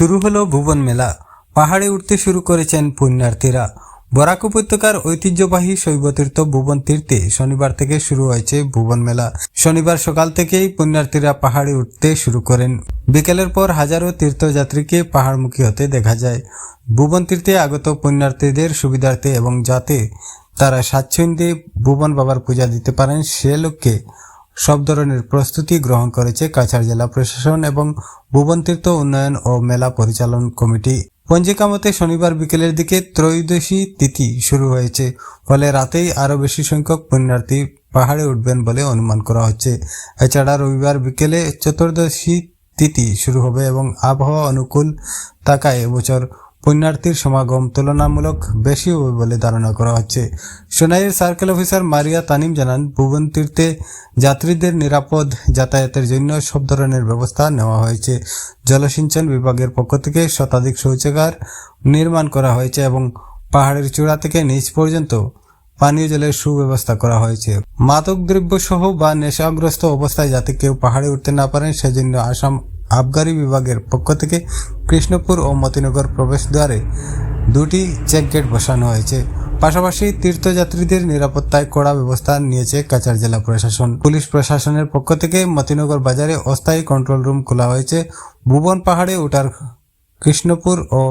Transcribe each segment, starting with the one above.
শুরু হলো ভুবন মেলা। পাহাড়ে উঠতে শুরু করেছেন পুণ্যার্থীরা। বরাক উপত্যকার ঐতিহ্যবাহী শৈবতীর্থ ভুবন তীর্থে শনিবার থেকে শুরু হয়েছে ভুবন মেলা। শনিবার সকাল থেকেই পুণ্যার্থীরা পাহাড়ে উঠতে শুরু করেন। বিকেলের পর হাজারো তীর্থযাত্রীকে পাহাড়মুখী হতে দেখা যায়। ভুবন তীর্থে আগত পুণ্যার্থীদের সুবিধার্থে এবং যাতে তারা স্বাচ্ছন্দ্যে ভুবন বাবার পূজা দিতে পারেন সে লক্ষ্যে সব ধরনের প্রস্তুতি গ্রহণ করেছে কাছাড় জেলা প্রশাসন এবং ভুবনতীর্থ উন্নয়ন ও মেলা পরিচালন কমিটি। পঞ্জিকা মতে শনিবার বিকেলের দিকে ত্রয়োদশী তিথি শুরু হয়েছে, ফলে রাতেই আরও বেশি সংখ্যক পুণ্যার্থী পাহাড়ে উঠবেন বলে অনুমান করা হচ্ছে। এছাড়া রবিবার বিকেলে চতুর্দশী তিথি শুরু হবে এবং আবহাওয়া অনুকূল থাকায় এবছর পুণ্যার্থীর সমাগম তুলনামূলক বেশি হবে বলে ধারণা করা হচ্ছে। সোনাইয়ের সার্কেল অফিসার মারিয়া তানিম জানান, ভুবন তীর্থে যাত্রীদের নিরাপদ যাতায়াতের জন্য সব ধরনের ব্যবস্থা নেওয়া হয়েছে। জলসিঞ্চন বিভাগের পক্ষ থেকে শতাধিক শৌচাগার নির্মাণ করা হয়েছে এবং পাহাড়ের চূড়া থেকে নিচ পর্যন্ত পানীয় জলের সুব্যবস্থা করা হয়েছে। মাদক দ্রব্য সহ বা নেশাগ্রস্ত অবস্থায় যাতে কেউ পাহাড়ে উঠতে না পারেন, সেজন্য আসাম আবগারি বিভাগের পক্ষ থেকে কৃষ্ণপুর ও মতিনগর প্রবেশদ্বারে দুটি চেকগেট বসানো হয়েছে। পাশাপাশি তীর্থযাত্রীদের নিরাপত্তায় কড়া ব্যবস্থা নিয়েছে কাছাড় জেলা প্রশাসন। পুলিশ প্রশাসনের পক্ষ থেকে মতিনগর বাজারে অস্থায়ী কন্ট্রোল রুম খোলা হয়েছে। ভুবন পাহাড়ে ওঠার কৃষ্ণপুর ও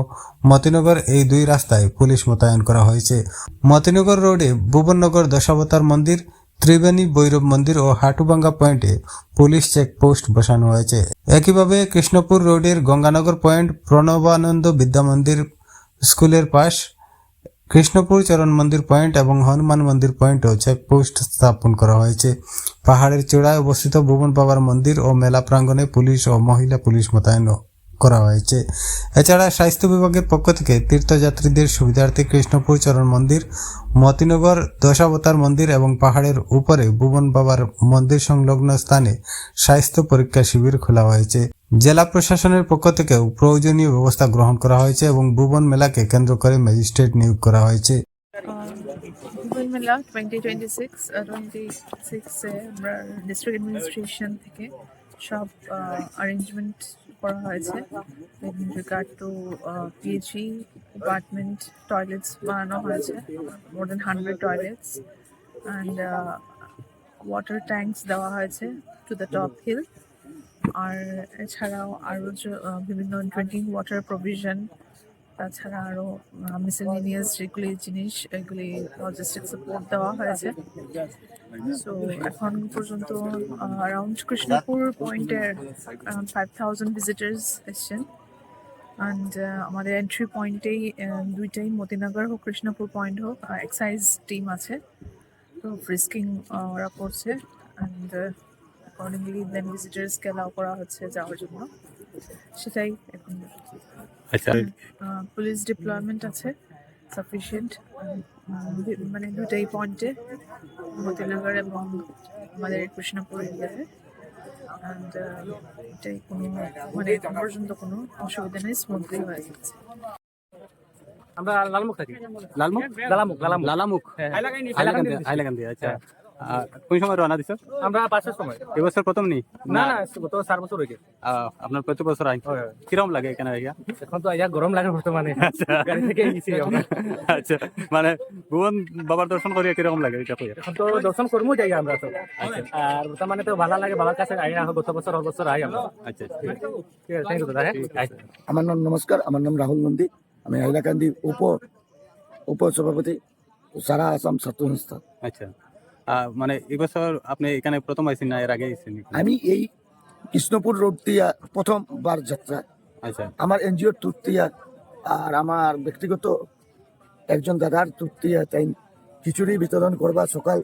মতিনগর এই দুই রাস্তায় পুলিশ মোতায়েন করা হয়েছে। মতিনগর রোডে ভুবননগর দশাবতার মন্দির ত্রিবেণী ভৈরব মন্দির ও হাটুবাঙ্গা পয়েন্টে পুলিশ চেকপোস্ট বসানো হয়েছে। একইভাবে কৃষ্ণপুর রোডের গঙ্গানগর পয়েন্ট প্রণবানন্দ বিদ্যা মন্দির স্কুলের পাশ, কৃষ্ণপুর চরণ মন্দির পয়েন্ট এবং হনুমান মন্দির পয়েন্টেও চেকপোস্ট স্থাপন করা হয়েছে। পাহাড়ের চূড়ায় অবস্থিত ভুবন বাবার মন্দির ও মেলা প্রাঙ্গণে পুলিশ ও মহিলা পুলিশ মোতায়েন। করা হয়েছে। এছাড়া স্বাস্থ্য বিভাগের পক্ষ থেকে তীর্থযাত্রীদের সুবিধার্থে কৃষ্ণপুর চরণ মন্দির, মতিনগর দশাবতার মন্দির এবং পাহাড়ের উপরে ভুবন বাবার মন্দির সংলগ্ন স্থানে স্বাস্থ্য পরীক্ষা শিবির খোলা হয়েছে। জেলা প্রশাসনের পক্ষ থেকেও প্রয়োজনীয় ব্যবস্থা গ্রহণ করা হয়েছে এবং ভুবন মেলাকে কেন্দ্র করে ম্যাজিস্ট্রেট নিয়োগ করা হয়েছে। ভুবন মেলা টোয়েন্টি টোয়েন্টি সিক্স টোয়েন্টি সিক্সে আমরা ডিস্ট্রিক্ট অ্যাডমিনিস্ট্রেশন থেকে সব অ্যারেঞ্জমেন্ট করা হয়েছে। রিগার্ড ডিপার্টমেন্ট টয়লেটস বানানো হয়েছে। More than hundred toilets and water tanks দেওয়া হয়েছে টু দ্য টপ হিল আর এছাড়াও আরও বিভিন্ন ড্রিঙ্কিং ওয়াটার প্রভিশন তাছাড়া আরও মিসেলিনিয়াস যেগুলি জিনিস, এগুলি লজিস্টিক সাপোর্ট দেওয়া হয়েছে। সো এখন পর্যন্ত around Krishnapur around five thousand visitors এসছেন। অ্যান্ড আমাদের এন্ট্রি পয়েন্টেই দুইটাই মতিনগর হোক, কৃষ্ণপুর পয়েন্ট হোক এক্সাইজ টিম আছে। তো ফ্রিস্কিং ওরা করছে। অ্যান্ড অ্যাকর্ডিংলি দেন ভিজিটার্সকে অ্যালাউ করা হচ্ছে যাওয়ার জন্য। সেটাই এখন। আচ্ছা। পুলিশ ডিপ্লয়মেন্ট আছে সাফিসিয়েন্ট মানে দুটাই পয়েন্টে মতিনগর এবং আমাদের কৃষ্ণপুর এরিয়াতে অ্যান্ড এটাই কোনো মানে এখন পর্যন্ত কোনো অসুবিধা নেই স্মুথলি হয়ে যাচ্ছে আমরা লালমুখ থাকি। লালমুখ? লালামুখ লালামুখ। লালামুখ। হাইলাকান্দি হাইলাকান্দি হাইলাকান্দি আচ্ছা। আহ, কোন সময় রওনা দিছ? আমরা পাঁচের সময়। এবছর প্রথম নি না। না গত চার বছর হয়ে গেছে। আহ, আপনার প্রতি বছর আই হয়, হয়। লাগে এখানে আইয়া? এখন তো আইয়া গরম লাগে বর্তমানে। গাড়ি থেকে গেছি আচ্ছা মানে ভুবন বাবার দর্শন করিয়া কীরকম লাগে এটা কইয়া? এখন তো দর্শন করব যাই আমরা তো। আর বর্তমানে তো ভালো লাগে বাবার কাছে আই গত বছর অত বছর আই আমরা। আচ্ছা ঠিক আছে থ্যাংক ইউ দাদা হ্যাঁ? আমার নাম নমস্কার আমার নাম রাহুল নন্দী। আমি হাইলাকান্দি উপ উপসভাপতি সারা আসাম ছাত্র সংস্থা। আচ্ছা। মানে এবছর আপনি এখানে প্রথম আইছেন না এর আগে আইছেন আমি এই কৃষ্ণপুর রোড দিয়া প্রথমবার যাত্রা। আচ্ছা। আমার এনজিওর তুর্তিয়া আর আমার ব্যক্তিগত একজন দাদার তুর্তিয়া তাই খিচুড়ি বিতরণ করবা সকাল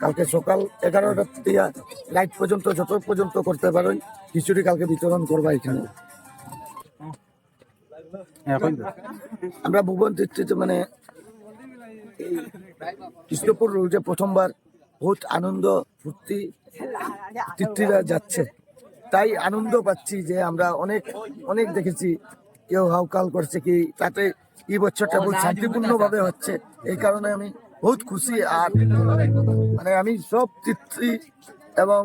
কালকে সকাল এগারোটা দিয়া রাইট পর্যন্ত যত পর্যন্ত করতে পারেন খিচুড়ি কালকে বিতরণ করবা এখানে। এখন আমরা ভুবন তীর্থে মানে কৃষ্ণপুর রোডে প্রথমবার বহুত আনন্দ ফুর্তি তীর্থীরা যাচ্ছে। তাই আনন্দ পাচ্ছি যে আমরা অনেক অনেক দেখেছি। কেউ হাউকাল করছে কি তাতে এই বছরটা বহুত শান্তিপূর্ণ ভাবে হচ্ছে। এই কারণে আমি বহুত খুশি আর মানে আমি সব তীর্থী এবং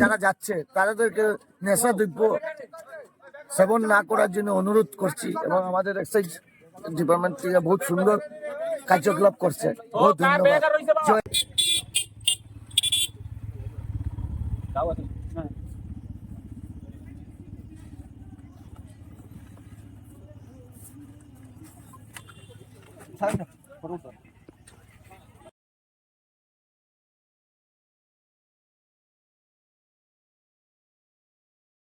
যারা যাচ্ছে তাদেরকে নেশা দ্রব্য সেবন না করার জন্য অনুরোধ করছি এবং আমাদের এক্সাইজ ডিপার্টমেন্ট থেকে বহুত সুন্দর কার্যকলাপ করছে। বহুত ধন্যবাদ।